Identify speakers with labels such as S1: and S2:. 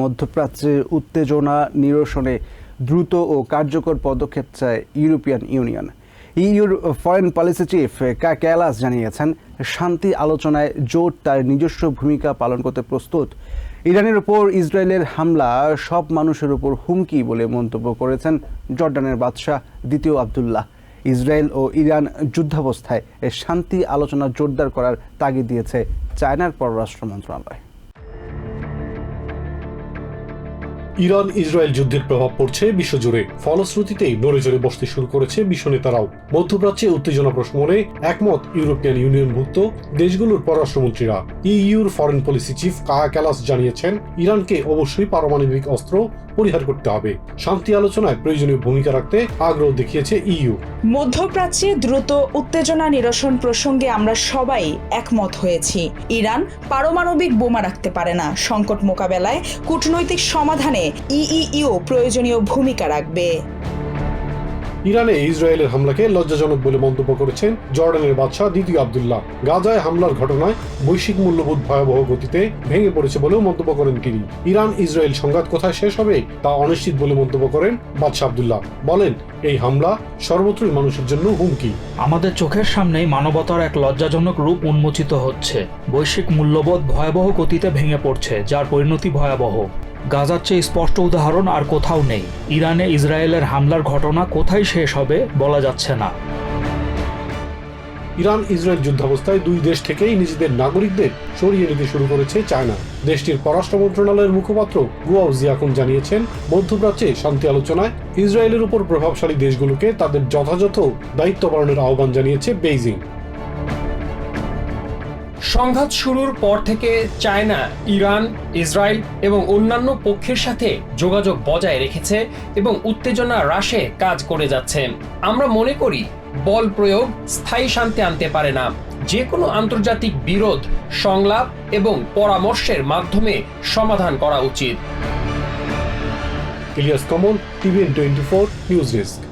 S1: মধ্যপ্রাচ্যের উত্তেজনা নিরসনে দ্রুত ও কার্যকর পদক্ষেপ চায় ইউরোপিয়ান ইউনিয়ন। ইউর ফরেন পলিসি চিফ কা ক্যালাস জানিয়েছেন, শান্তি আলোচনায় জোট তার নিজস্ব ভূমিকা পালন করতে প্রস্তুত। ইরানের উপর ইসরায়েলের হামলা সব মানুষের উপর হুমকি বলে মন্তব্য করেছেন জর্ডানের বাদশাহ দ্বিতীয় আবদুল্লাহ। ইসরায়েল ও ইরান যুদ্ধাবস্থায় শান্তি আলোচনা জোরদার করার তাগিদ দিয়েছে চায়নার পররাষ্ট্র মন্ত্রণালয়।
S2: ইরান ইসরায়েল যুদ্ধের প্রভাব পড়ছে বিশ্বজুড়ে। ফলশ্রুতিতেই নড়ে চড়ে বসতে শুরু করেছে বিশ্ব নেতারাও। মধ্যপ্রাচ্যে উত্তেজনা প্রশমনে একমত ইউরোপিয়ান ইউনিয়নভুক্ত দেশগুলোর পররাষ্ট্রমন্ত্রীরা। ইইউর foreign policy chief Kaja Kallas জানিয়েছেন, ইরানকে অবশ্যই পারমাণবিক অস্ত্র পরিহার করতে হবে। শান্তি আলোচনায় প্রয়োজনীয় ভূমিকা রাখতে আগ্রহ দেখিয়েছে ইইউ।
S3: মধ্যপ্রাচ্যে দ্রুত উত্তেজনা নিরসন প্রসঙ্গে আমরা সবাই একমত হয়েছি। ইরান পারমাণবিক বোমা রাখতে পারে না। সংকট মোকাবেলায় কূটনৈতিক সমাধানে ইইউ প্রয়োজনীয় ভূমিকা রাখবে।
S2: ইরানে ইসরায়েলের হামলাকে লজ্জাজনক বলে মন্তব্য করেছেন জর্ডানের বাদশাহ দ্বিতীয় আবদুল্লাহ। গাজায় হামলার ঘটনায় বৈশ্বিক মূল্যবোধ ভয়াবহ গতিতে ভেঙে পড়েছে বলেও মন্তব্য করেন তিনি। ইরান ইসরায়েল সংঘাত কোথায় শেষ হবে তা অনিশ্চিত বলে মন্তব্য করেন বাদশাহ আবদুল্লাহ। বলেন এই হামলা সর্বত্রই মানুষের জন্য হুমকি।
S4: আমাদের চোখের সামনেই মানবতার এক লজ্জাজনক রূপ উন্মোচিত হচ্ছে। বৈশ্বিক মূল্যবোধ ভয়াবহ গতিতে ভেঙে পড়ছে যার পরিণতি ভয়াবহ। গাজার চেয়ে স্পষ্ট উদাহরণ আর কোথাও নেই। ইরানে ইসরায়েলের হামলার ঘটনা কোথায় শেষ হবে বলা যাচ্ছে না।
S2: ইরান ইসরায়েল যুদ্ধাবস্থায় দুই দেশ থেকেই নিজেদের নাগরিকদের সরিয়ে নিতে শুরু করেছে চায়না। দেশটির পররাষ্ট্র মন্ত্রণালয়ের মুখপাত্র গুয়াও জিয়াকুন জানিয়েছেন, মধ্যপ্রাচ্যে শান্তি আলোচনায় ইসরায়েলের উপর প্রভাবশালী দেশগুলোকে তাদের যথাযথ দায়িত্ব পালনের আহ্বান জানিয়েছে বেইজিং।
S5: সংঘাত শুরুর পর থেকে চায়না, ইরান, ইসরায়েল এবং অন্যান্য পক্ষের সাথে যোগাযোগ বজায় রেখেছে এবং উত্তেজনা হ্রাসে কাজ করে যাচ্ছে। আমরা মনে করি, বল প্রয়োগ স্থায়ী শান্তি আনতে পারে না। যে কোনো আন্তর্জাতিক বিরোধ, সংলাপ এবং পরামর্শের মাধ্যমে সমাধান করা উচিত।
S2: Ilias Kamal, TVN twenty four, news desk.